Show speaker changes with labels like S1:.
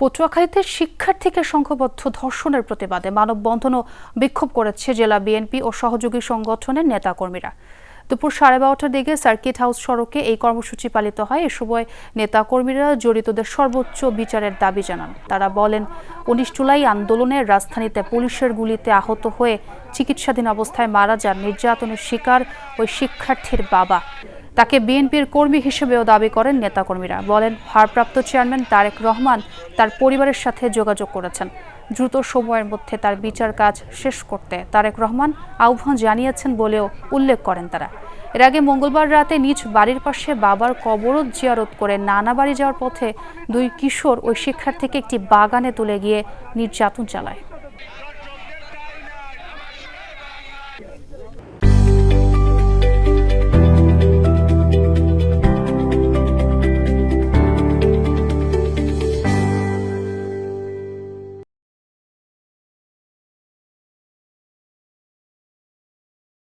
S1: পটুয়াখালীতে শিক্ষার্থীকে সংঘবদ্ধ ধর্ষণের প্রতিবাদে মানববন্ধন ও বিক্ষোভ করেছে জেলা বিএনপি ও সহযোগী সংগঠনের নেতাকর্মীরা। দুপুর সাড়ে বারোটার দিকে সার্কিট হাউস সড়কে এই কর্মসূচি পালিত হয়। এ সময় নেতাকর্মীরা জড়িতদের সর্বোচ্চ বিচারের দাবি জানান। তারা বলেন, উনিশ জুলাই আন্দোলনে রাজধানীতে পুলিশের গুলিতে আহত হয়ে চিকিৎসাধীন অবস্থায় মারা যান নির্যাতনের শিকার ওই শিক্ষার্থীর বাবা। তাকে বিএনপির কর্মী হিসেবেও দাবি করেন নেতাকর্মীরা। বলেন, ভারপ্রাপ্ত চেয়ারম্যান তারেক রহমান তার পরিবারের সাথে যোগাযোগ করেছেন। দ্রুত সময়ের মধ্যে তার বিচার কাজ শেষ করতে তারেক রহমান আহ্বান জানিয়েছেন বলেও উল্লেখ করেন তারা। এর আগে মঙ্গলবার রাতে নিজ বাড়ির পাশে বাবার কবরত জিয়ারত করে নানা বাড়ি যাওয়ার পথে দুই কিশোর ওই শিক্ষার্থীকে একটি বাগানে তুলে গিয়ে নির্যাতন চালায়।